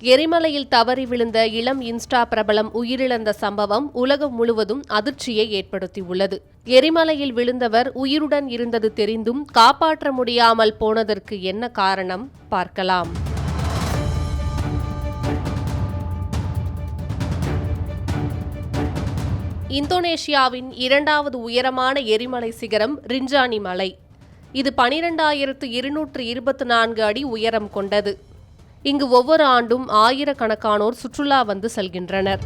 எரிமலையில் தவறி விழுந்த இளம் இன்ஸ்டா பிரபலம் உயிரிழந்த சம்பவம் உலகம் முழுவதும் அதிர்ச்சியை ஏற்படுத்தியுள்ளது. எரிமலையில் விழுந்தவர் உயிருடன் இருந்தது தெரிந்தும் காப்பாற்ற முடியாமல் போனதற்கு என்ன காரணம்? பார்க்கலாம். இந்தோனேஷியாவின் இரண்டாவது உயரமான எரிமலை சிகரம் ரிஞ்சானி மலை. இது பனிரெண்டாயிரத்து இருநூற்று இருபத்தி நான்கு அடி உயரம் கொண்டது. இங்கு ஒவ்வொரு ஆண்டும் ஆயிரக்கணக்கானோர் சுற்றுலா வந்து செல்கின்றனர்.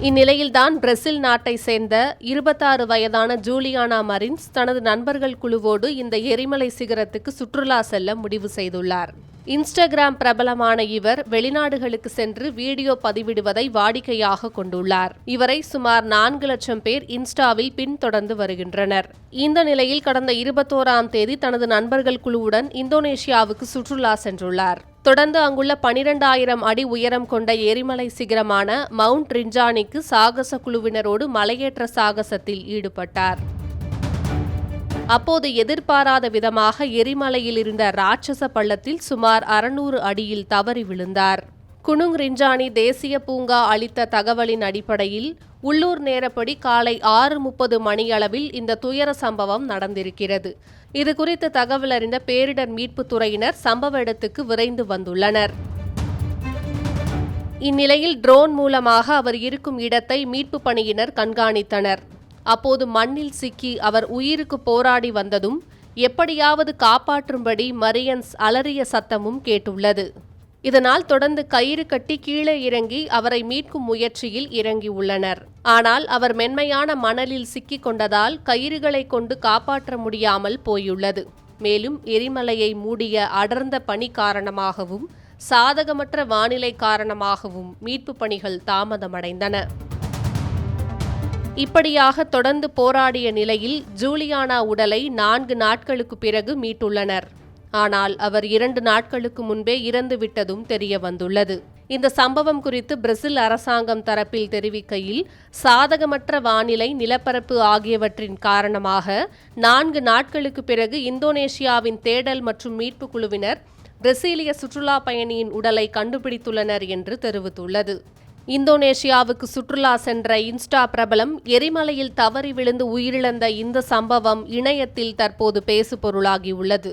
இந்நிலையில்தான் பிரேசில் நாட்டை சேர்ந்த இருபத்தாறு வயதான ஜூலியானா மரின்ஸ் தனது நண்பர்கள் குழுவோடு இந்த எரிமலை சிகரத்துக்கு சுற்றுலா செல்ல முடிவு செய்துள்ளார். இன்ஸ்டாகிராம் பிரபலமான இவர் வெளிநாடுகளுக்கு சென்று வீடியோ பதிவிடுவதை வாடிக்கையாக கொண்டுள்ளார். இவரை சுமார் நான்கு லட்சம் பேர் இன்ஸ்டாவில் பின்தொடர்ந்து வருகின்றனர். இந்த நிலையில் கடந்த இருபத்தோராம் தேதி தனது நண்பர்கள் குழுவுடன் இந்தோனேஷியாவுக்கு சுற்றுலா சென்றுள்ளார். தொடர்ந்து அங்குள்ள பனிரெண்டாயிரம் அடி உயரம் கொண்ட எரிமலை சிகரமான மவுண்ட் ரிஞ்சானிக்கு சாகச குழுவினரோடு மலையேற்ற சாகசத்தில் ஈடுபட்டார். அப்போது எதிர்பாராத விதமாக எரிமலையில் இருந்த ராட்சச பள்ளத்தில் சுமார் அறுநூறு அடியில் தவறி விழுந்தார். குனுங் ரிஞ்சானி தேசிய பூங்கா அளித்த தகவலின் அடிப்படையில் உள்ளூர் நேரப்படி காலை ஆறு முப்பது மணியளவில் இந்த துயர சம்பவம் நடந்திருக்கிறது. இதுகுறித்து தகவல் அறிந்த பேரிடர் மீட்புத் துறையினர் சம்பவ இடத்துக்கு விரைந்து வந்துள்ளனர். இந்நிலையில் ட்ரோன் மூலமாக அவர் இருக்கும் இடத்தை மீட்பு பணியினர் கண்காணித்தனர். அப்போது மண்ணில் சிக்கி அவர் உயிருக்கு போராடி வந்ததும் எப்படியாவது காப்பாற்றும்படி மரியன்ஸ் அலறிய சத்தமும் கேட்டுள்ளது. இதனால் தொடர்ந்து கயிறு கட்டி கீழே இறங்கி அவரை மீட்கும் முயற்சியில் இறங்கியுள்ளனர் ஆனால் அவர் மென்மையான மணலில் சிக்கிக் கொண்டதால் கயிறுகளை கொண்டு காப்பாற்ற முடியாமல் போயுள்ளது. மேலும் எரிமலையை மூடிய அடர்ந்த பனி காரணமாகவும் சாதகமற்ற வானிலை காரணமாகவும் மீட்பு பணிகள் தாமதமடைந்தன. இப்படியாக தொடர்ந்து போராடிய நிலையில் ஜூலியானா உடலை நான்கு நாட்களுக்கு பிறகு மீட்டுள்ளனர். ஆனால் அவர் இரண்டு நாட்களுக்கு முன்பே இறந்துவிட்டதும் தெரிய வந்துள்ளது. இந்த சம்பவம் குறித்து பிரேசில் அரசாங்கம் தரப்பில் தெரிவிக்கையில் சாதகமற்ற வானிலை நிலப்பரப்பு ஆகியவற்றின் காரணமாக நான்கு நாட்களுக்கு பிறகு இந்தோனேஷியாவின் தேடல் மற்றும் மீட்பு குழுவினர் பிரசீலிய சுற்றுலா பயணியின் உடலை கண்டுபிடித்துள்ளனர் என்று தெரிவித்துள்ளது. இந்தோனேஷியாவுக்கு சுற்றுலா சென்ற இன்ஸ்டா பிரபலம் எரிமலையில் தவறி விழுந்து உயிரிழந்த இந்த சம்பவம் இணையத்தில் தற்போது பேசுபொருளாகியுள்ளது.